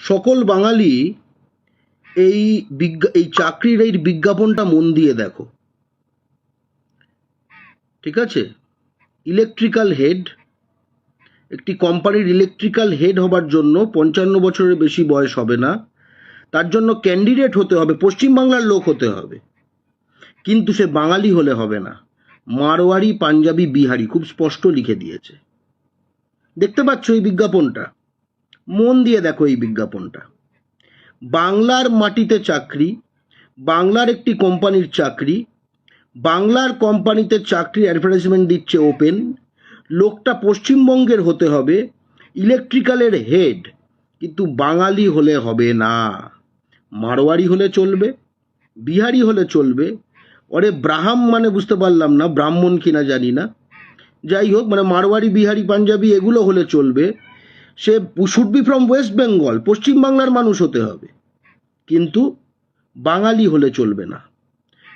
সকল বাঙালি এই বিজ্ঞা, এই চাকরির এই বিজ্ঞাপনটা মন দিয়ে দেখো। ঠিক আছে? ইলেকট্রিক্যাল হেড, একটি কোম্পানির ইলেকট্রিক্যাল হেড হবার জন্য পঞ্চান্ন বছরের বেশি বয়স হবে না। তার জন্য ক্যান্ডিডেট হতে হবে, পশ্চিমবাংলার লোক হতে হবে। কিন্তু সে বাঙালি হলে হবে না। মারোয়ারি পাঞ্জাবি বিহারি, খুব স্পষ্ট লিখে দিয়েছে। দেখতে পাচ্ছ এই বিজ্ঞাপনটা? মন দিয়ে দেখো এই বিজ্ঞাপনটা। বাংলার মাটিতে চাকরি, বাংলার একটি কোম্পানির চাকরি, বাংলার কোম্পানিতে চাকরি অ্যাডভার্টাইজমেন্ট দিচ্ছে ওপেন লোকটা পশ্চিমবঙ্গের হতে হবে ইলেকট্রিক্যালের হেড কিন্তু বাঙালি হলে হবে না। মারোয়ারি হলে চলবে, বিহারি হলে চলবে ওরে ব্রাহ্ম মানে বুঝতে পারলাম না, ব্রাহ্মণ কিনা জানি না। যাই হোক মানে মারোয়ারি, বিহারি, পাঞ্জাবি এগুলো হলে চলবে। সে should be from West Bengal পশ্চিমবাংলার মানুষ হতে হবে। কিন্তু বাঙালি হলে চলবে না।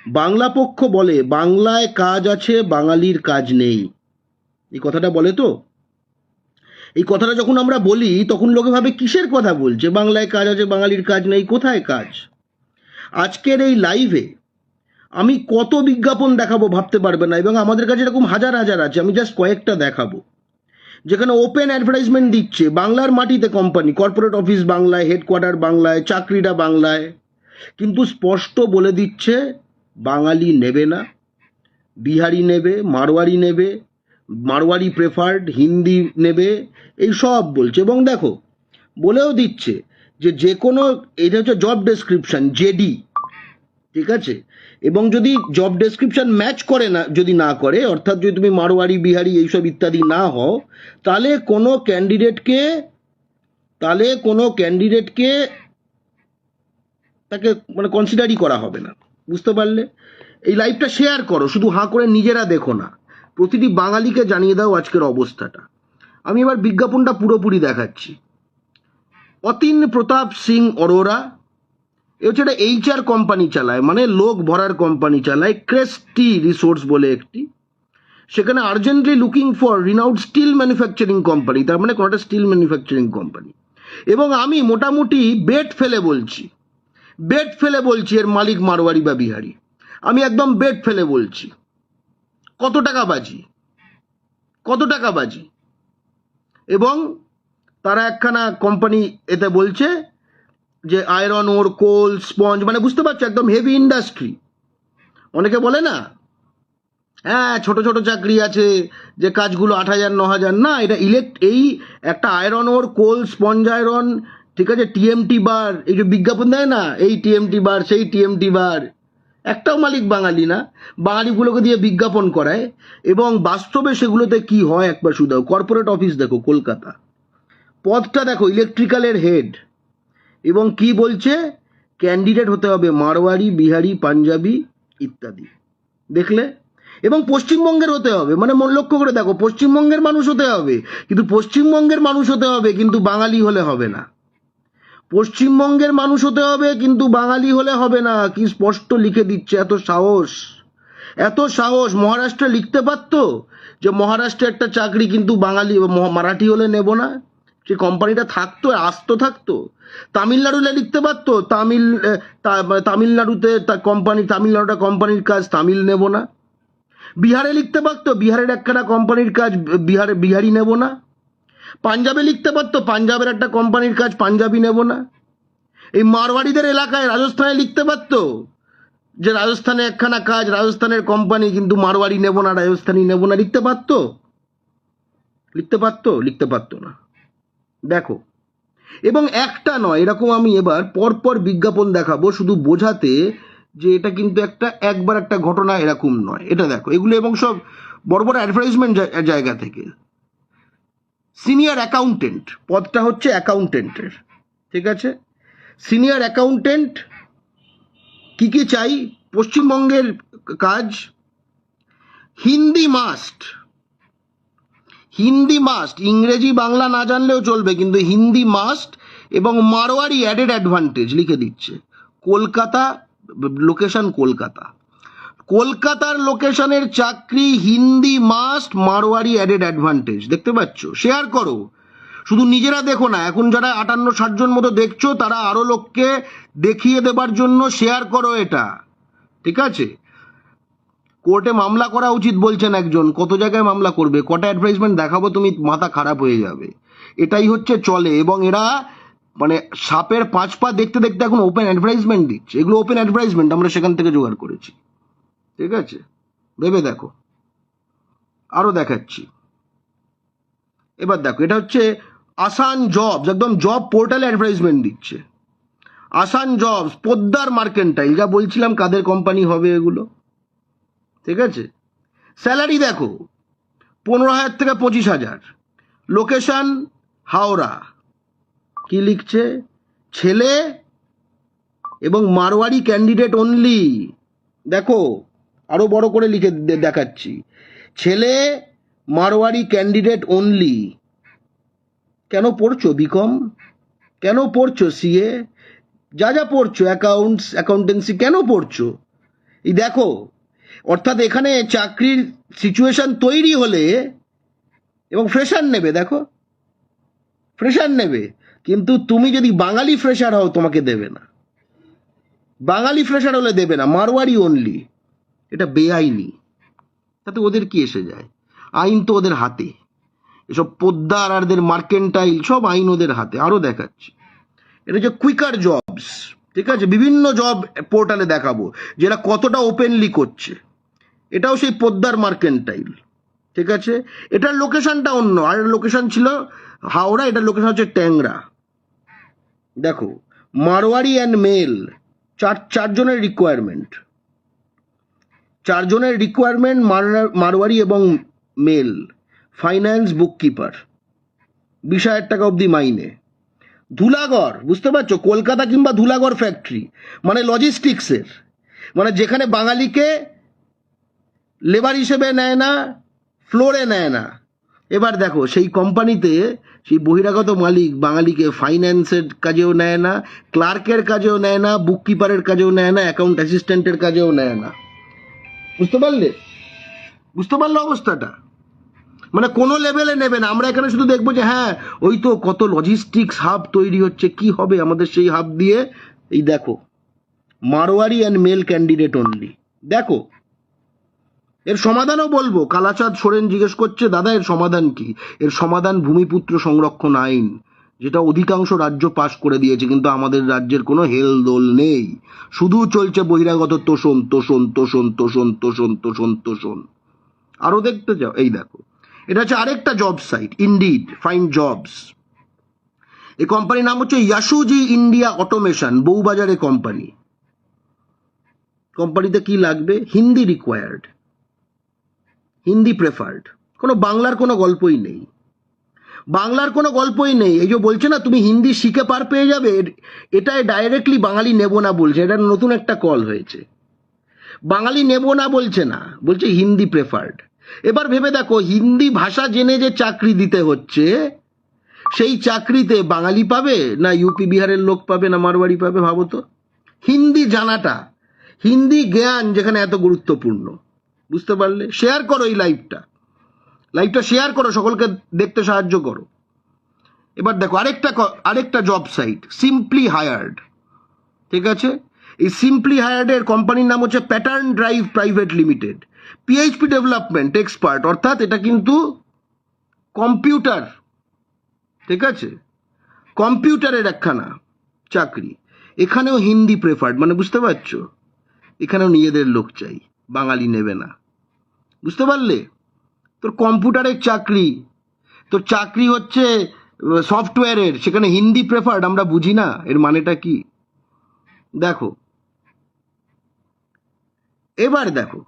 বাংলা পক্ষ বলে, বাংলায় কাজ আছে, বাঙালির কাজ নেই। এই কথাটা বলে তো? এই কথাটা যখন আমরা বলি, তখন লোকে ভাবে কিসের কথা বলছে? বাংলায় কাজ আছে, বাঙালির কাজ নেই, কোথায় কাজ? আজকের এই লাইভে আমি কত বিজ্ঞাপন দেখাবো ভাবতে পারবে না, এবং আমাদের কাছে এরকম হাজার হাজার আছে। আমি জাস্ট কয়েকটা দেখাবো। যেখানে ওপেন অ্যাডভার্টাইজমেন্ট দিচ্ছে। বাংলার মাটিতে কোম্পানি কর্পোরেট অফিস বাংলায় হেডকোয়ার্টার বাংলায়, চাকরিটা বাংলায়। কিন্তু স্পষ্ট বলে দিচ্ছে, বাঙালি নেবে না। বিহারি নেবে মারোয়ারি নেবে মারোয়ারি প্রেফার্ড হিন্দি নেবে, এই সব বলছে। এবং দেখো, বলেও দিচ্ছে যে যে কোনো এটা হচ্ছে জব ডেসক্রিপশন জেডি ঠিক আছে? এবং যদি জব ডেসক্রিপশন ম্যাচ করে না, যদি না করে, অর্থাৎ যদি তুমি মারোয়ারি, বিহারি এইসব ইত্যাদি না হও, তাহলে কোনো ক্যান্ডিডেটকে তাহলে কোনো ক্যান্ডিডেটকে তাকে মানে কনসিডারই করা হবে না। বুঝতে পারলে? এই লাইভটা শেয়ার করো, শুধু হাঁ করে নিজেরা দেখো না। প্রতিটি বাঙালিকে জানিয়ে দাও আজকের অবস্থাটা। আমি এবার বিজ্ঞাপনটা পুরোপুরি দেখাচ্ছি। অতীন প্রতাপ সিং অরোরা একটা এইচআর কোম্পানি চালায় মানে লোক ভরার কোম্পানি চালায় ক্রেস্টি রিসোর্স বলে একটি। সেখানে urgently looking for renowned steel manufacturing company তার মানে কোনো স্টিল ম্যানুফ্যাকচারিং কোম্পানি এবং আমি মোটামুটি বেট ফেলে বলছি, বেট ফেলে বলছি এর মালিক মারোয়ারি বা বিহারি। আমি একদম বেট ফেলে বলছি। কত টাকা বাজি? কত টাকা বাজি? এবং তারা একখানা কোম্পানি এতে বলছে যে আয়রন ওর কোল স্পঞ্জ মানে বুঝতে পারছ, একদম হেভি ইন্ডাস্ট্রি অনেকে বলে না হ্যাঁ ছোট ছোট চাকরি আছে, যে কাজগুলো আট হাজার, ন হাজার, না, এটা ইলেক্ট এই একটা iron ore coal sponge iron ঠিক আছে টিএমটি বার এই যে বিজ্ঞাপন দেয় না, এই টিএমটি বার সেই টিএমটি বার একটাও মালিক বাঙালি না, বাঙালিগুলোকে দিয়ে বিজ্ঞাপন করায়, এবং বাস্তবে সেগুলোতে কি হয় একবার শুধু কর্পোরেট অফিস দেখো, কলকাতা। পদটা দেখো ইলেকট্রিক্যালের হেড এবং কি বলছে? ক্যান্ডিডেট হতে হবে মারোয়ারি বিহারি, পাঞ্জাবি ইত্যাদি। দেখলে? এবং পশ্চিমবঙ্গের হতে হবে। মানে মন লক্ষ্য করে দেখো, পশ্চিমবঙ্গের মানুষ হতে হবে। কিন্তু পশ্চিমবঙ্গের মানুষ হতে হবে কিন্তু বাঙালি হলে হবে না। পশ্চিমবঙ্গের মানুষ হতে হবে কিন্তু বাঙালি হলে হবে না। কি স্পষ্ট লিখে দিচ্ছে, এত সাহস। এত সাহস। মহারাষ্ট্রে লিখতে পারতো যে, মহারাষ্ট্রে একটা চাকরি কিন্তু বাঙালি মারাঠি হলে নেব না। সে কোম্পানিটা থাকতো, আসতো, থাকতো, তামিলনাড়ুতে লিখতে পারতো, তামিল তামিলনাড়ুতে কোম্পানি তামিলনাড়ুটা কোম্পানির কাজ, তামিল নেব না। বিহারে লিখতে পারতো, বিহারের একখানা কোম্পানির কাজ, বিহারে, বিহারি নেব না। পাঞ্জাবে লিখতে পারতো, পাঞ্জাবের একটা কোম্পানির কাজ, পাঞ্জাবি নেব না। এই মারওয়াড়িদের এলাকায় রাজস্থানে লিখতে পারতো, যে রাজস্থানে একখানা কাজ, রাজস্থানের কোম্পানি কিন্তু মারওয়াড়ি নেব না, রাজস্থানি নেব না, লিখতে পারতো? লিখতে পারতো? লিখতে পারতো না। দেখো। এবং একটা নয়, এরকম আমি এবার পরপর বিজ্ঞাপন দেখাবো, শুধু বোঝাতে যে এটা কিন্তু একটা, একবার একটা ঘটনা এরকম নয়। এটা দেখো, এগুলো এবং সব বড় বড় অ্যাডভার্টাইজমেন্ট জায়গা থেকে। সিনিয়র অ্যাকাউন্টেন্ট পদটা হচ্ছে অ্যাকাউন্টেন্টের ঠিক আছে? সিনিয়র অ্যাকাউন্টেন্ট কি কি চাই? পশ্চিমবঙ্গের কাজ। হিন্দি মাস্ট হিন্দি মাস্ট ইংরেজি, বাংলা না জানলেও চলবে, কিন্তু হিন্দি মাস্ট এবং মারোয়ারি অ্যাডেড অ্যাডভান্টেজ লিখে দিচ্ছে। কলকাতা লোকেশন কলকাতা। কলকাতার লোকেশনের চাকরি, Hindi must Marwari added advantage দেখতে পাচ্ছ? শেয়ার করো। শুধু নিজেরা দেখো না, এখন যারা আটান্ন, ষাট জন মতো দেখছ, তারা আরও লোককে দেখিয়ে দেবার জন্য শেয়ার করো এটা। ঠিক আছে? কোর্টে মামলা করা উচিত বলছেন একজন, কত জায়গায় মামলা করবে? কটা অ্যাডভার্টাইজমেন্ট দেখাবো, তুমি মাথা খারাপ হয়ে যাবে। এটাই হচ্ছে চলে, এবং এরা মানে সাপের পাঁচ পা দেখতে দেখতে এখন ওপেন অ্যাডভার্টাইজমেন্ট দিচ্ছে। এগুলো ওপেন অ্যাডভার্টাইজমেন্ট আমরা সেখান থেকে জোগাড় করেছি। ঠিক আছে? ভেবে দেখো। আরও দেখাচ্ছি। এবার দেখো, এটা হচ্ছে আসান জবস, একদম জব পোর্টালে অ্যাডভার্টাইজমেন্ট দিচ্ছে। আসান জবস, পোদ্দার মার্কেন্টাইল, যা বলছিলাম কাদের কোম্পানি হবে এগুলো? ঠিক আছে? স্যালারি দেখো, পনেরো হাজার থেকে পঁচিশ হাজার। লোকেশন হাওড়া। কি লিখছে? ছেলে এবং মারোয়ারি ক্যান্ডিডেট অনলি দেখো, আরও বড় করে লিখে দেখাচ্ছি। ছেলে, মারোয়ারি ক্যান্ডিডেট অনলি কেন পড়ছো বিকম কেন পড়ছো সিএ যা যা পড়ছো অ্যাকাউন্টস অ্যাকাউন্টেন্সি কেন পড়ছো? এই দেখো অর্থাৎ এখানে চাকরির সিচুয়েশন তৈরি হলে এবং ফ্রেশার নেবে, দেখো। ফ্রেশার নেবে। কিন্তু তুমি যদি বাঙালি ফ্রেশার হও, তোমাকে দেবে না। বাঙালি ফ্রেশার হলে দেবে না, মারোয়ারি অনলি এটা বেআইনি। তাতে ওদের কি এসে যায়? আইন তো ওদের হাতে। এসব পোদ্দার আরদের মার্কেন্টাইল সব আইন ওদের হাতে। আরও দেখাচ্ছি। এটা হচ্ছে কুইকার জবস ঠিক আছে? বিভিন্ন জব পোর্টালে দেখাবো, যেটা কতটা ওপেনলি করছে। এটাও সেই পোদ্দার মার্কেন্টাইল, ঠিক আছে? এটার লোকেশনটা অন্য, আর লোকেশন ছিল হাওড়া, এটার লোকেশন হচ্ছে ট্যাংরা। দেখো, মারোয়ারি অ্যান্ড মেল চার, চারজনের রিকোয়ারমেন্ট চারজনের রিকোয়ারমেন্ট মারোয়ারি এবং মেল ফাইন্যান্স বুককিপার বিশ হাজার টাকা অবধি মাইনে। ধুলাগড়, বুঝতে পারছ? কলকাতা কিংবা ধুলাগড় ফ্যাক্টরি মানে লজিস্টিক্সের মানে যেখানে বাঙালিকে লেবার হিসেবে নেয় না, ফ্লোরে নেয় না। এবার দেখো, সেই কোম্পানিতে সেই বহিরাগত মালিক বাঙালিকে ফাইন্যান্সের কাজেও নেয় না, ক্লার্কের কাজেও নেয় না, বুককিপারের কাজেও নেয় না, অ্যাকাউন্ট অ্যাসিস্ট্যান্টের কাজেও নেয় না। বুঝতে পারলে? বুঝতে পারলে অবস্থাটা? মানে কোনো লেভেলে নেবে না। আমরা এখানে শুধু দেখব যে হ্যাঁ ওই তো কত লজিস্টিক্স হাব তৈরি হচ্ছে, কি হবে আমাদের সেই হাব দিয়ে? এই দেখো, Marwari and male candidate only দেখো এর সমাধানও বলব। কালাচাঁদ সোরেন জিজ্ঞেস করছে, দাদা, এর সমাধান কি? এর সমাধান ভূমিপুত্র সংরক্ষণ আইন, যেটা অধিকাংশ রাজ্য পাশ করে দিয়েছে, কিন্তু আমাদের রাজ্যের কোনো হেলদোল নেই। শুধু চলছে বহিরাগত তোষণ তোষণ তোষণ তোষণ তোষণ তোষণ তোষণ। আরও দেখতে যাও, এই দেখো। এটা হচ্ছে আরেকটা job site Indeed fine jobs এই কোম্পানির নাম হচ্ছে ইয়াসুজি ইন্ডিয়া অটোমেশন বউবাজারে কোম্পানি কোম্পানিতে কি লাগবে? হিন্দি রিকোয়ার্ড হিন্দি প্রেফার্ড কোনো বাংলার কোনো গল্পই নেই। বাংলার কোনো গল্পই নেই। এই যে বলছে না, তুমি হিন্দি শিখে পার পেয়ে যাবে এটাই ডাইরেক্টলি বাঙালি নেব না বলছে। এটা নতুন একটা কল হয়েছে। বাঙালি নেব না বলছে না, বলছে হিন্দি প্রেফার্ড এবার ভেবে দেখো, হিন্দি ভাষা জেনে যে চাকরি দিতে হচ্ছে, সেই চাকরিতে বাঙালি পাবে না ইউপি বিহারের লোক পাবে না মারবাড়ি পাবে, ভাবো তো? হিন্দি জানাটা, হিন্দি জ্ঞান যেখানে এত গুরুত্বপূর্ণ। বুঝতে পারলে? শেয়ার করো এই লাইভটা লাইভটা শেয়ার করো, সকলকে দেখতে সাহায্য করো। এবার দেখো, আরেকটা আরেকটা জব সাইট সিম্পলি হায়ার্ড ঠিক আছে? এই সিম্পলি হায়ার্ডের কোম্পানির নাম হচ্ছে pattern drive private limited PHP development expert অর্থাৎ এটা কিন্তু কম্পিউটার ঠিক আছে? কম্পিউটারের একখানা চাকরি। এখানেও হিন্দি প্রেফার্ড মানে বুঝতে পারছ? এখানেও নিজেদের লোক চাই। বাঙালি নেবে না। বুঝতে পারলে? তোর কম্পিউটারের চাকরি, তোর চাকরি হচ্ছে সফটওয়্যারের, সেখানে হিন্দি প্রেফার্ড আমরা বুঝি না, এর মানেটা কি? দেখো, এবার দেখো,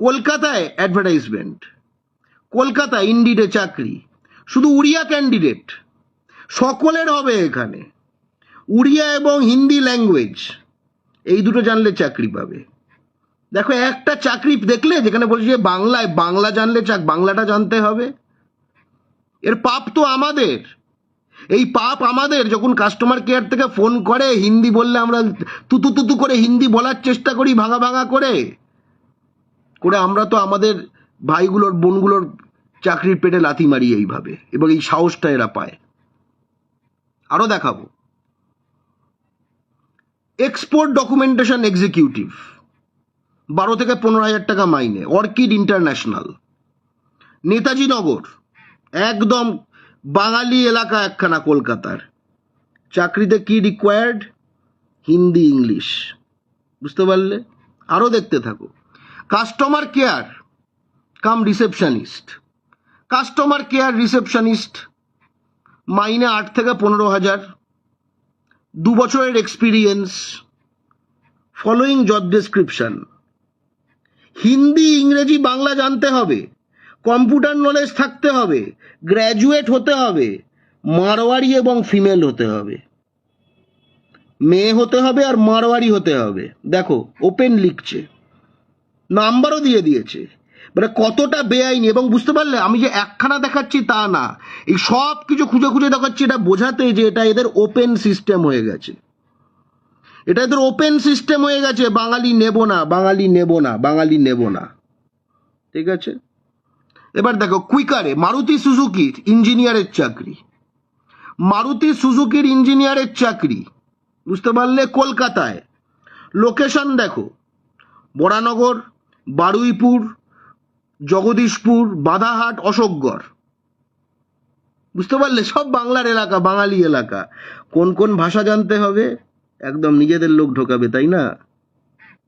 কলকাতায় অ্যাডভার্টাইজমেন্ট কলকাতা ইন্ডিডে চাকরি, শুধু উড়িয়া ক্যান্ডিডেট সকলের হবে এখানে। উড়িয়া এবং হিন্দি ল্যাঙ্গুয়েজ এই দুটো জানলে চাকরি পাবে। দেখো, একটা চাকরি দেখলে যেখানে বলছি যে বাংলায়, বাংলা জানলে চাক, বাংলাটা জানতে হবে। এর পাপ তো আমাদের। এই পাপ আমাদের যখন কাস্টমার কেয়ার থেকে ফোন করে, হিন্দি বললে আমরা তুতু তুতু করে হিন্দি বলার চেষ্টা করি, ভাঙা ভাঙা করে। করে আমরা তো আমাদের ভাইগুলোর, বোনগুলোর চাকরির পেটে লাথি মারি এইভাবে, এবং এই সাহসটা এরা পায়। আরও দেখাবো। এক্সপোর্ট ডকুমেন্টেশন এক্সিকিউটিভ বারো থেকে পনেরো হাজার টাকা মাইনে, অর্কিড ইন্টারন্যাশনাল। নেতাজি নগর, একদম বাঙালি এলাকা একখানা কলকাতার। চাকরিতে কি রিকোয়ার্ড হিন্দি, ইংলিশ। বুঝতে পারলে? আরও দেখতে থাকো। Customer care cum receptionist customer care receptionist মাইনে আট থেকে পনেরো হাজার। দু বছরের experience following job description Hindi, Ingreji, Bangla জানতে হবে। কম্পিউটার নলেজ থাকতে হবে। গ্র্যাজুয়েট হতে হবে। মারোয়ারি এবং ফিমেল হতে হবে। মেয়ে হতে হবে আর মারোয়ারি হতে হবে। দেখো, ওপেন লিখছে। নাম্বারও দিয়ে দিয়েছে। মানে কতটা বেআইনি এবং বুঝতে পারলে আমি যে একখানা দেখাচ্ছি তা না। এই সব কিছু খুঁজে খুঁজে দেখাচ্ছি, এটা বোঝাতে যে এটা এদের ওপেন সিস্টেম হয়ে গেছে। এটা এদের ওপেন সিস্টেম হয়ে গেছে, বাঙালি নেব না, বাঙালি নেব না, বাঙালি নেব না। ঠিক আছে? এবার দেখো কুইকারে মারুতি সুজুকির ইঞ্জিনিয়ারের চাকরি। মারুতি সুজুকির ইঞ্জিনিয়ারের চাকরি, বুঝতে পারলে? কলকাতায়। লোকেশন দেখো বরানগর বারুইপুর জগদীশপুর বাধাহাট অশোকগড় বুঝতে পারলে? সব বাংলার এলাকা, বাঙালি এলাকা। কোন কোন ভাষা জানতে হবে? একদম নিজেদের লোক ঢোকাবে, তাই না?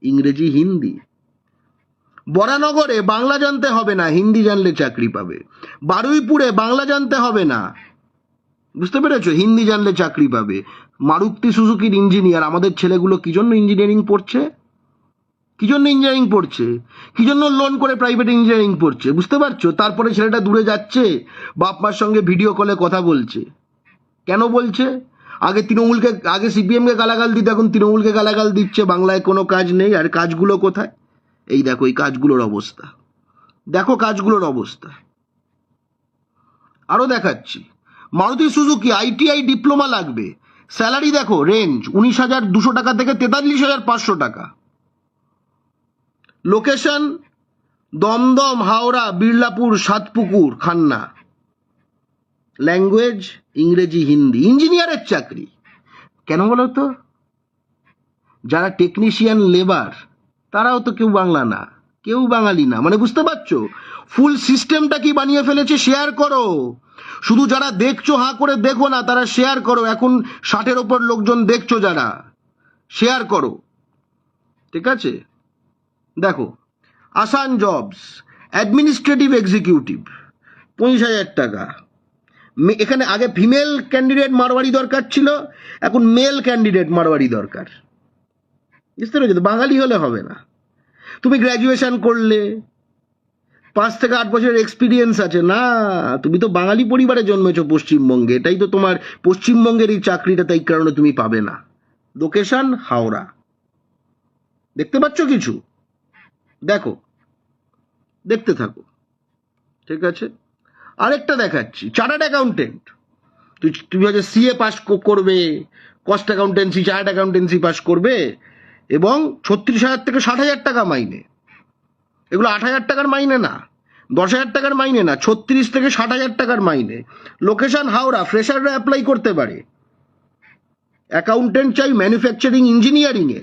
ইংরেজি, হিন্দি। বরানগরে বাংলা জানতে হবে না, হিন্দি জানলে চাকরি পাবে। বারুইপুরে বাংলা জানতে হবে না। বুঝতে পেরেছ? হিন্দি জানলে চাকরি পাবে। মারুতি সুজুকির ইঞ্জিনিয়ার, আমাদের ছেলেগুলো কি জন্য ইঞ্জিনিয়ারিং পড়ছে? কি জন্য ইঞ্জিনিয়ারিং পড়ছে? কি জন্য লোন করে প্রাইভেট ইঞ্জিনিয়ারিং পড়ছে? বুঝতে পারছ? তারপরে ছেলেটা দূরে যাচ্ছে, বাপ মার সঙ্গে ভিডিও কলে কথা বলছে। কেন বলছে? আগে তৃণমূলকে, আগে সিপিএমকে গালাগাল দিত, এখন তৃণমূলকে গালাগাল দিচ্ছে, বাংলায় কোনো কাজ নেই, আর কাজগুলো কোথায়? এই দেখো, এই কাজগুলোর অবস্থা। দেখো কাজগুলোর অবস্থা। আরও দেখাচ্ছি। মারুতি সুজুকি আইটিআই ডিপ্লোমা লাগবে। স্যালারি দেখো, রেঞ্জ, উনিশ হাজার দুশো টাকা থেকে তেতাল্লিশ হাজার পাঁচশো টাকা। লোকেশন, দমদম, হাওড়া বিড়লাপুর সাতপুকুর, খান্না। ল্যাঙ্গুয়েজ ইংরেজি, হিন্দি, ইঞ্জিনিয়ারের চাকরি। কেন বলো তো? যারা টেকনিশিয়ান লেবার তারাও তো কেউ বাংলা না, কেউ বাঙালি না। মানে বুঝতে পারছ? ফুল সিস্টেমটা কি বানিয়ে ফেলেছে? শেয়ার করো। শুধু যারা দেখছ, হাঁ করে দেখো না, তারা শেয়ার করো। এখন ষাটের ওপর লোকজন দেখছ যারা শেয়ার করো। ঠিক আছে? দেখো আসান জবস অ্যাডমিনিস্ট্রেটিভ এক্সিকিউটিভ পঁচিশ হাজার টাকা। এখানে আগে ফিমেল ক্যান্ডিডেট মারোয়ারি দরকার ছিল, এখন মেল ক্যান্ডিডেট মারোয়ারি দরকার। বুঝতে পেরেছ তো? বাঙালি হলে হবে না। তুমি গ্র্যাজুয়েশন করলে, পাঁচ থেকে আট বছরের এক্সপিরিয়েন্স আছে। না, তুমি তো বাঙালি পরিবারে জন্মেছো পশ্চিমবঙ্গে, এটাই তো তোমার পশ্চিমবঙ্গের এই চাকরিটা, তাই কারণে তুমি পাবে না। লোকেশন হাওড়া। দেখতে পাচ্ছ কিছু? দেখো, দেখতে থাকো। ঠিক আছে? আরেকটা দেখাচ্ছি চার্টার্ড অ্যাকাউন্টেন্ট তুই তুমি হচ্ছে সিএ পাস করবে cost accountancy chartered accountancy pass করবে, এবং ছত্রিশ হাজার থেকে ষাট হাজার টাকা মাইনে। এগুলো আট হাজার টাকার মাইনে না, দশ হাজার টাকার মাইনে না, ছত্রিশ থেকে ষাট হাজার টাকার মাইনে। লোকেশন হাওড়া ফ্রেশাররা অ্যাপ্লাই করতে পারে। অ্যাকাউন্টেন্ট চাই ম্যানুফ্যাকচারিং ইঞ্জিনিয়ারিংয়ে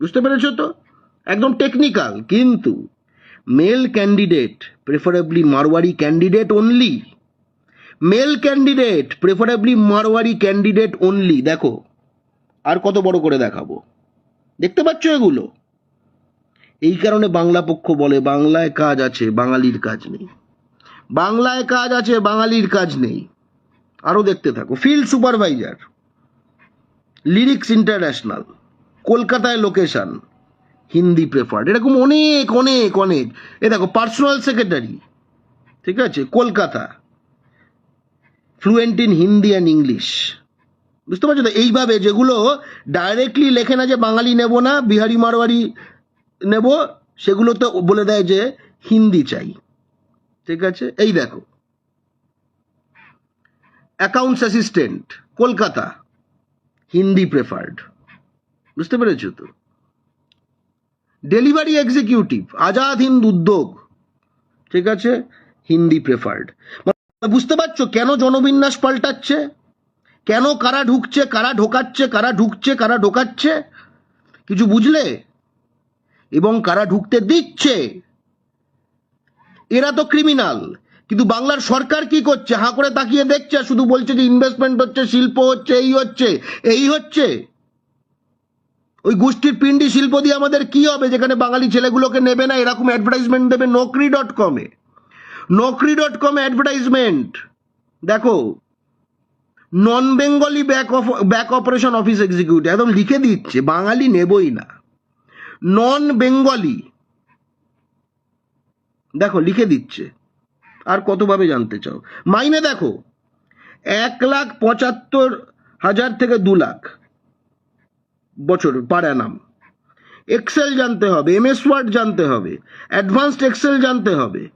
বুঝতে পেরেছ তো? একদম টেকনিক্যাল কিন্তু male candidate preferably Marwari candidate only male candidate preferably Marwari candidate only দেখো, আর কত বড় করে দেখাবো। দেখতে পাচ্ছ এগুলো? এই কারণে বাংলা পক্ষ বলে, বাংলায় কাজ আছে, বাঙালির কাজ নেই। বাংলায় কাজ আছে, বাঙালির কাজ নেই। আরও দেখতে থাকো ফিল্ড সুপারভাইজার লিরিক্স ইন্টারন্যাশনাল কলকাতায় লোকেশন হিন্দি প্রেফার্ড এরকম অনেক অনেক অনেক। এ দেখো পার্সোনাল সেক্রেটারি ঠিক আছে? Kolkata. Fluent in Hindi and English বুঝতে পারছ তো? এইভাবে যেগুলো ডাইরেক্টলি লেখে না যে বাঙালি নেব না, বিহারি মারোয়ারি নেব, সেগুলো তো বলে দেয় যে হিন্দি চাই। ঠিক আছে? এই দেখো। Accounts assistant Kolkata. Hindi preferred বুঝতে পেরেছ তো? ডেলিভারি এক্সিকিউটিভ আজাদ হিন্দ উদ্যোগ ঠিক আছে? হিন্দি প্রেফার্ড বুঝতে পারছ কেন জনবিন্যাস পাল্টাচ্ছে? কেন কারা ঢুকছে, কারা ঢোকাচ্ছে, কারা ঢুকছে, কারা ঢোকাচ্ছে? কিছু বুঝলে? এবং কারা ঢুকতে দিচ্ছে? এরা তো ক্রিমিনাল কিন্তু বাংলার সরকার কি করছে? হাঁ করে তাকিয়ে দেখছে, শুধু বলছে যে ইনভেস্টমেন্ট হচ্ছে, শিল্প হচ্ছে, এই হচ্ছে এই হচ্ছে? ওই গোষ্ঠীর পিন্ডি শিল্প দিয়ে আমাদের কি হবে? যেখানে বাঙালি ছেলেগুলোকে নেবে না, এরকম অ্যাডভার্টাইজমেন্ট দেবে নকরি ডট কমে নকরি ডট কমে অ্যাডভার্টাইজমেন্ট দেখো non Bengali back of back operation office executive একদম লিখে দিচ্ছে, বাঙালি নেবই না। নন বেঙ্গলি দেখো, লিখে দিচ্ছে। আর কতভাবে জানতে চাও? মাইনে দেখো, এক লাখ পঁচাত্তর হাজার থেকে দু লাখ। বছর পার অ্যানাম এক্সেল জানতে হবে এমএস ওয়ার্ড জানতে হবে অ্যাডভান্সড এক্সেল জানতে হবে,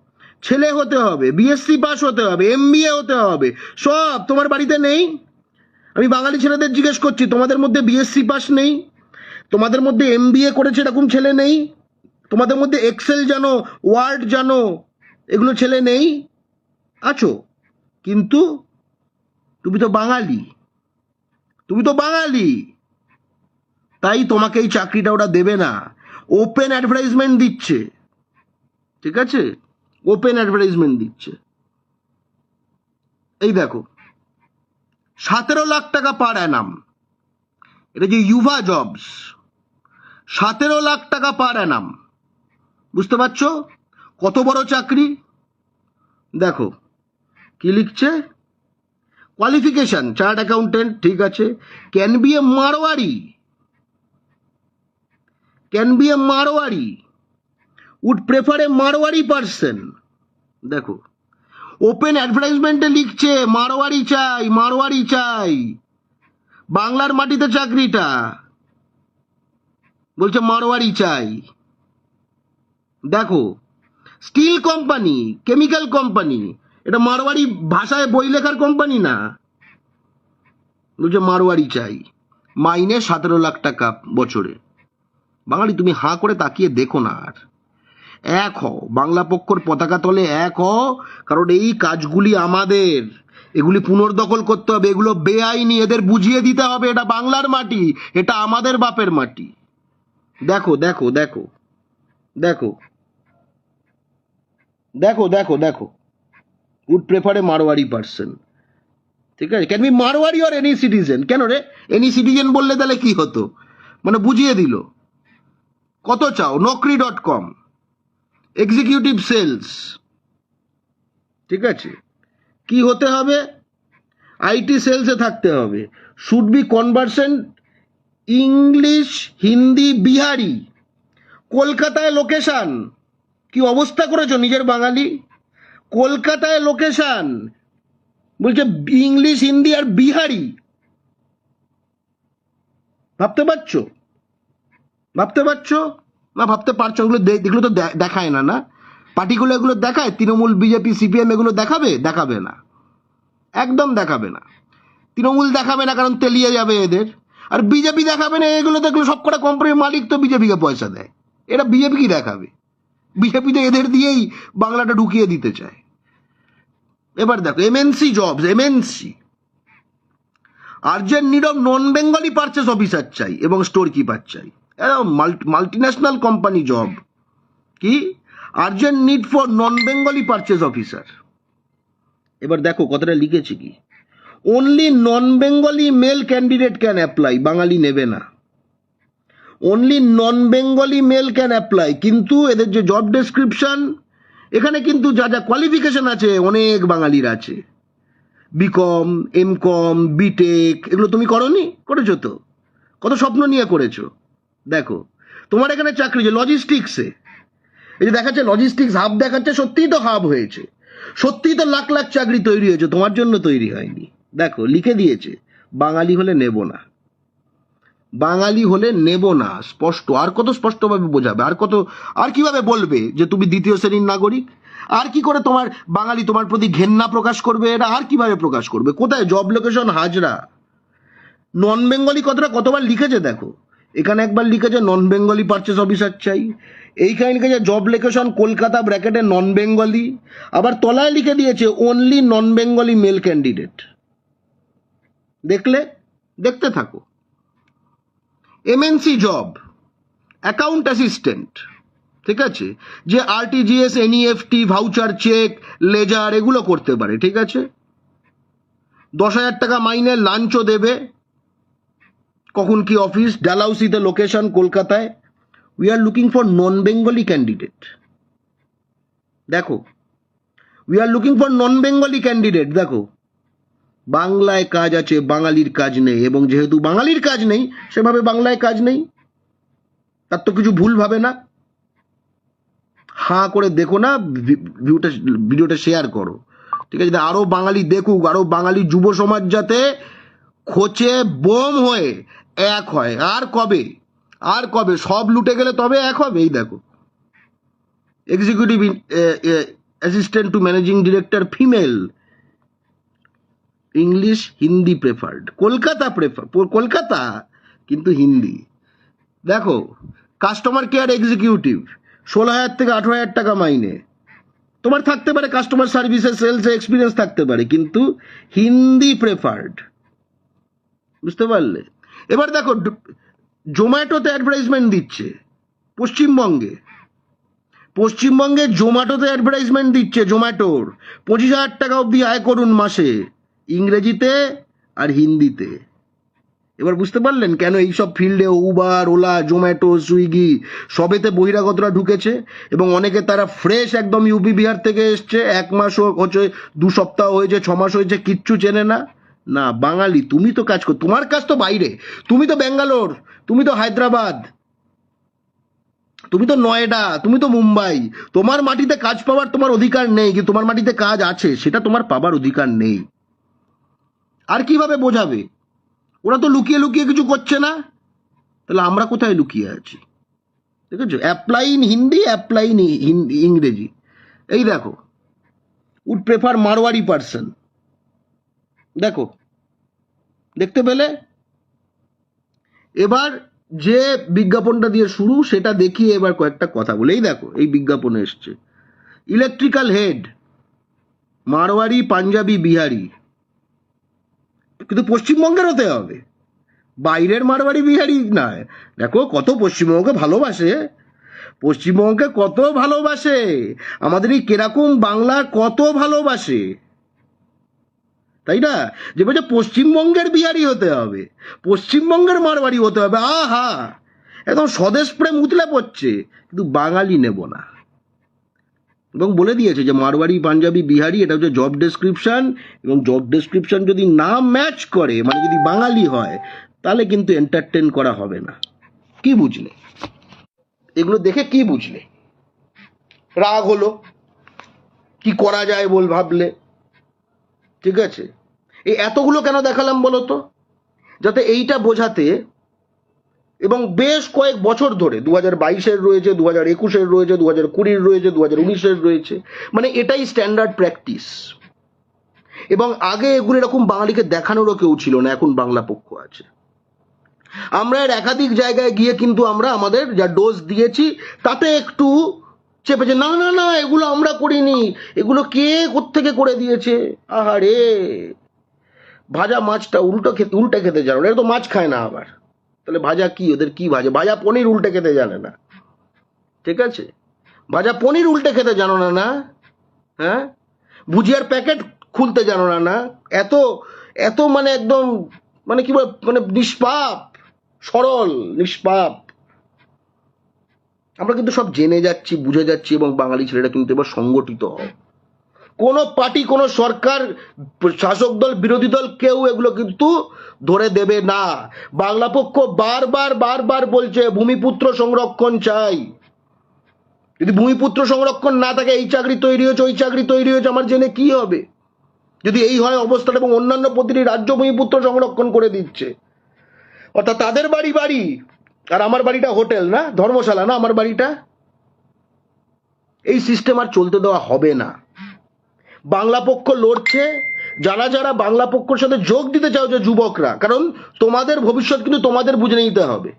ছেলে হতে হবে বিএসসি পাস হতে হবে এমবিএ হতে হবে, সব তোমার বাড়িতে নেই। আমি বাঙালি ছেলেদের জিজ্ঞেস করছি, তোমাদের মধ্যে বিএসসি পাস নেই? তোমাদের মধ্যে এমবিএ করেছে এরকম ছেলে নেই? তোমাদের মধ্যে এক্সেল জানো ওয়ার্ড জানো, এগুলো ছেলে নেই? আছো? কিন্তু তুমি তো বাঙালি। তুমি তো বাঙালি। তাই তোমাকে এই চাকরিটা ওরা দেবে না। ওপেন অ্যাডভার্টাইজমেন্ট দিচ্ছে। ঠিক আছে? ওপেন অ্যাডভার্টাইজমেন্ট দিচ্ছে। এই দেখো। সতেরো লাখ টাকা পার অ্যানাম এটা যে ইউভা জবস সতেরো লাখ টাকা পার অ্যানাম বুঝতে পারছ? কত বড় চাকরি? দেখো। কি লিখছে? কোয়ালিফিকেশন চার্ট অ্যাকাউন্টেন্ট ঠিক আছে। Can be a Marwari can be a Marwari would prefer a Marwari person দেখো ওপেন অ্যাডভার্টাইজমেন্টে লিখছে মারোয়ারি চাই মারোয়ারি চাই বাংলার মাটিতে চাকরিটা বলছে মারোয়ারি চাই দেখো স্টিল কোম্পানি কেমিক্যাল কোম্পানি এটা মারোয়ারি ভাষায় বই লেখার কোম্পানি না বলছে মারোয়ারি চাই মাইনে সতেরো লাখ টাকা বছরে বাঙালি, তুমি হাঁ করে তাকিয়ে দেখো না আর। এক হও, বাংলা পক্ষর পতাকা তলে এক হও, কারণ এই কাজগুলি আমাদের। এগুলি পুনর্দখল করতে হবে, এগুলো বেআইনি, এদের বুঝিয়ে দিতে হবে, এটা বাংলার মাটি, এটা আমাদের বাপের মাটি। দেখো দেখো দেখো দেখো দেখো দেখো দেখো। Would prefer a Marwari person ঠিক আছে? Can be Marwari or any citizen কেন রে? এনি সিটিজেন বললে তাহলে কি হতো? মানে বুঝিয়ে দিল। কত চাও? Naukri dot com executive sales ঠিক আছে? কি হতে হবে? আইটি সেলসে থাকতে হবে। Should be conversant English Hindi Bihari কলকাতায় লোকেশান কি অবস্থা করেছ নিজের বাঙালি? কলকাতায় লোকেশান বলছে ইংলিশ হিন্দি আর বিহারি ভাবতে পারছ? ভাবতে পারছ? না, ভাবতে পারছ এগুলো দে- এগুলো তো দেখায় না না? পার্টিগুলো এগুলো দেখায়? তৃণমূল বিজেপি সিপিএম এগুলো দেখাবে? দেখাবে না। একদম দেখাবে না। তৃণমূল দেখাবে না, কারণ তেলিয়ে যাবে এদের। আর বিজেপি দেখাবে না, এগুলো দেখল সব কটা কোম্পানির মালিক তো বিজেপিকে পয়সা দেয়। এরা বিজেপি কি দেখাবে? বিজেপি তো এদের দিয়েই বাংলাটা ঢুকিয়ে দিতে চায়। এবার দেখো MNC jobs MNC urgent need non Bengali purchase officer চাই এবং স্টোর কিপার চাই। মাল্টি ন্যাশনাল কোম্পানি জব কি? Urgent need for non Bengali purchase officer এবার দেখো কথাটা লিখেছি কি? Only non Bengali male candidate can apply বাঙালি নেবে না। Only non Bengali male can apply কিন্তু এদের যে জব ডেসক্রিপশন এখানে কিন্তু যা যা কোয়ালিফিকেশন আছে, অনেক বাঙালির আছে। বিকম এম কম বিটেক এগুলো তুমি করনি? করেছ তো? কত স্বপ্ন নিয়ে করেছ? দেখো, তোমার এখানে চাকরি যে লজিস্টিক্সে এই যে দেখাচ্ছে লজিস্টিক্স হাব দেখাচ্ছে, সত্যিই তো হাব হয়েছে। সত্যিই তো লাখ লাখ চাকরি তৈরি হয়েছে, তোমার জন্য তৈরি হয়নি। দেখো, লিখে দিয়েছে, বাঙালি হলে নেব না। বাঙালি হলে নেব না, স্পষ্ট। আর কত স্পষ্টভাবে বোঝাবে? আর কত, আর কীভাবে বলবে যে তুমি দ্বিতীয় শ্রেণির নাগরিক? আর কি করে তোমার বাঙালি তোমার প্রতি ঘেন্না প্রকাশ করবে? এটা আর কীভাবে প্রকাশ করবে? কোথায়? Job location Hazra. Non Bengali কথাটা কতবার লিখেছে দেখো? এখানে একবার লিখেছে নন বেঙ্গলি পারচেস অফিসার চাই। এইখানে লিখেছে জব লোকেশন কলকাতা ব্র্যাকেটে নন বেঙ্গলি আবার তলায় লিখে দিয়েছে only non Bengali male candidate দেখলে? দেখতে থাকো। এমএনসি জব অ্যাকাউন্ট অ্যাসিস্ট্যান্ট ঠিক আছে? যে RTGS NEFT voucher cheque ledger এগুলো করতে পারে, ঠিক আছে? দশ হাজার টাকা মাইনে লাঞ্চও দেবে। কখন কি অফিস ডালাউসিতে লোকেশন কলকাতায়। We are looking for non Bengali candidate দেখো we are looking for non Bengali candidate দেখো। বাংলায় কাজ আছে, বাঙালির কাজ নেই, এবং যেহেতু বাঙালির কাজ নেই, সেভাবে বাংলায় কাজ নেই। তার তো কিছু ভুল ভাবে না। হাঁ করে দেখো না ভি- ভিউটা ভিডিওটা শেয়ার করো। ঠিক আছে আরও বাঙালি দেখুক, আরও বাঙালি যুব সমাজ যাতে খোঁচে বোম হয়ে এক হয়। আর কবে? আর কবে? সব লুটে গেলে তবে এক হবে? এই দেখো। Executive assistant to managing director female English Hindi preferred Kolkata prefer Kolkata, কিন্তু হিন্দি দেখো কাস্টমার কেয়ার এক্সিকিউটিভ ষোলো হাজার থেকে আঠেরো হাজার টাকা মাইনে। তোমার থাকতে পারে কাস্টমার সার্ভিসে সেলসে এক্সপিরিয়েন্স থাকতে পারে, কিন্তু হিন্দি প্রেফার্ড বুঝতে পারলে? এবার দেখো জোম্যাটোতে অ্যাডভার্টাইজমেন্ট দিচ্ছে, পশ্চিমবঙ্গে। পশ্চিমবঙ্গে জোম্যাটোতে অ্যাডভার্টাইজমেন্ট দিচ্ছে জোম্যাটোর। পঁচিশ হাজার টাকা অবধি আয় করুন মাসে, ইংরেজিতে আর হিন্দিতে। এবার বুঝতে পারলেন কেন এইসব ফিল্ডে উবার ওলা জোম্যাটো সুইগি সবেতে বহিরাগতরা ঢুকেছে এবং অনেকে তারা ফ্রেশ একদম ইউপি বিহার থেকে এসছে, এক মাস হচ্ছে, দু সপ্তাহ হয়েছে, ছ মাস হয়েছে, কিচ্ছু চেনে না। না, বাঙালি, তুমি তো কাজ কর, তোমার কাজ তো বাইরে। তুমি তো ব্যাঙ্গালোর, তুমি তো হায়দ্রাবাদ, তুমি তো নয়ডা, তুমি তো মুম্বাই। তোমার মাটিতে কাজ পাওয়ার তোমার অধিকার নেই, কিন্তু তোমার মাটিতে কাজ আছে, সেটা তোমার পাবার অধিকার নেই। আর কীভাবে বোঝাবে? ওরা তো লুকিয়ে লুকিয়ে কিছু করছে না। তাহলে আমরা কোথায় লুকিয়ে আছি? ঠিক আছে apply in Hindi apply in Ingreji. এই দেখো উড প্রেফার মারওয়ারি পার্সন দেখো, দেখতে পেলে? এবার যে বিজ্ঞাপনটা দিয়ে শুরু, সেটা দেখিয়ে এবার কয়েকটা কথা বলে। এই দেখো, এই বিজ্ঞাপনে এসছে। Electrical head, Marwari, Punjabi, Bihari. কিন্তু পশ্চিমবঙ্গের হতে হবে। বাইরের মারবাড়ি বিহারি নয়। দেখো, কত পশ্চিমবঙ্গকে ভালোবাসে। পশ্চিমবঙ্গকে কত ভালোবাসে। আমাদের এই কেরকম বাংলা কত ভালোবাসে। তাই না? যে বলছে পশ্চিমবঙ্গের বিহারি হতে হবে, পশ্চিমবঙ্গের মারবাড়ি হতে হবে, আহা! একদম স্বদেশ প্রেম উতলে পড়ছে, কিন্তু বাঙালি নেব না। এবং বলে দিয়েছে যে মারওয়ারি, পাঞ্জাবি, বিহারি, এটা হচ্ছে জব ডেসক্রিপশন এবং জব ডেসক্রিপশন যদি না ম্যাচ করে মানে যদি বাঙালি হয়, তাহলে কিন্তু এন্টারটেন করা হবে না। কি বুঝলে? এগুলো দেখে কি বুঝলে? রাগ হলো? কি করা যায় বল ভাবলে? ঠিক আছে? এই এতগুলো কেন দেখালাম বলো তো যাতে এইটা বোঝাতে এবং বেশ কয়েক বছর ধরে দু হাজার বাইশের রয়েছে দু হাজার একুশের রয়েছে দু হাজার কুড়ির রয়েছে দু হাজার উনিশের রয়েছে মানে এটাই স্ট্যান্ডার্ড প্র্যাকটিস এবং আগে এগুলো এরকম বাঙালিকে দেখানোরও কেউ ছিল না, এখন বাংলা পক্ষ আছে। আমরা এর একাধিক জায়গায় গিয়ে কিন্তু আমরা আমাদের যা ডোজ দিয়েছি, তাতে একটু চেপেছে, না না না, এগুলো আমরা করিনি। এগুলো কে থেকে করে দিয়েছে? আহারে! ভাজা মাছটা উল্টো খেতে, উল্টে খেতে জানো এরা তো মাছ খায় না আবার। তাহলে ভাজা কি? ওদের কি ভাজা? ভাজা পনির উল্টে খেতে জানে না। ঠিক আছে? ভাজা পনির উল্টে খেতে জানো না না? হ্যাঁ? ভুজিয়ার প্যাকেট খুলতে জানো না না? এত এত মানে একদম মানে কি বলে মানে নিষ্পাপ, সরল, নিষ্পাপ। আমরা কিন্তু সব জেনে যাচ্ছি, বুঝে যাচ্ছি এবং বাঙালি ছেলেরা কিন্তু এবার সংগঠিত হয়। কোন পার্টি, কোন সরকার, শাসক দল, বিরোধী দল কেউ এগুলো কিন্তু ধরে দেবে না। বাংলা পক্ষ বারবার বারবার বলছে, ভূমিপুত্র সংরক্ষণ চাই। যদি ভূমিপুত্র সংরক্ষণ না থাকে, এই চাকরি তৈরি হয়েছে, ওই চাকরি তৈরি হয়েছে, আমার জেনে কি হবে? যদি এই হয় অবস্থাটা এবং অন্যান্য প্রতিটি রাজ্য ভূমিপুত্র সংরক্ষণ করে দিচ্ছে। অর্থাৎ তাদের বাড়ি বাড়ি আর আমার বাড়িটা হোটেল না? ধর্মশালা না আমার বাড়িটা? এই সিস্টেম আর চলতে দেওয়া হবে না। বাংলা পক্ষ লড়ছে, যারা যারা বাংলা পক্ষের সাথে যোগ দিতে চাও যে যুবকরা, কারণ তোমাদের ভবিষ্যৎ কিন্তু তোমাদের বুঝে নিতে হবে।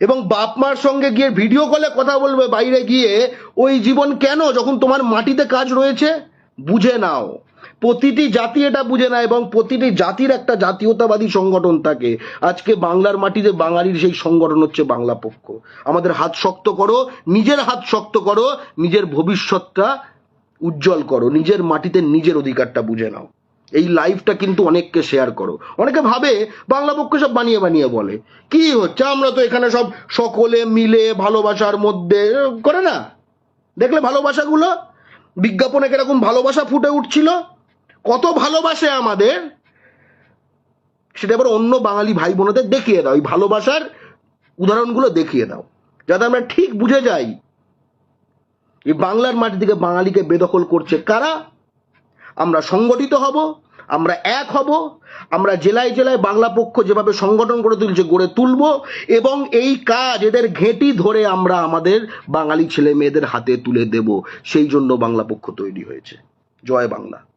এবং বাপ মার সঙ্গে গিয়ে ভিডিও কলে কথা বলবে বাইরে গিয়ে, ওই জীবন কেন? যখন তোমার মাটিতে কাজ রয়েছে, বুঝে নাও। প্রতিটি জাতি এটা বুঝে না এবং প্রতিটি জাতির একটা জাতীয়তাবাদী সংগঠন থাকে। আজকে বাংলার মাটিতে বাঙালির সেই সংগঠন হচ্ছে বাংলা পক্ষ। আমাদের হাত শক্ত করো, নিজের হাত শক্ত করো, নিজের ভবিষ্যৎটা উজ্জ্বল করো, নিজের মাটিতে নিজের অধিকারটা বুঝে নাও। এই লাইফটা কিন্তু অনেককে শেয়ার করো। অনেকে ভাবে বাংলা পক্ষ সব বানিয়ে বানিয়ে বলে। কি হচ্ছে? আমরা তো এখানে সব সকলে মিলে ভালোবাসার মধ্যে করে না? দেখলে ভালোবাসাগুলো? বিজ্ঞাপনে কীরকম ভালোবাসা ফুটে উঠছিল? কত ভালোবাসে আমাদের, সেটা এবার অন্য বাঙালি ভাই বোনদের দেখিয়ে দাও। এই ভালোবাসার উদাহরণগুলো দেখিয়ে দাও। যাতে আমরা ঠিক বুঝে যাই এই বাংলার মাটি থেকে বাঙালিকে বেদখল করছে কারা? আমরা সংগঠিত হব, আমরা এক হব, আমরা জেলায় জেলায় বাংলা পক্ষ যেভাবে সংগঠন করে তুলছে, গড়ে তুলব, এবং এই কাজ এদের ঘেঁটি ধরে আমরা আমাদের বাঙালি ছেলে মেয়েদের হাতে তুলে দেব। সেই জন্য বাংলা পক্ষ তৈরি হয়েছে। জয় বাংলা।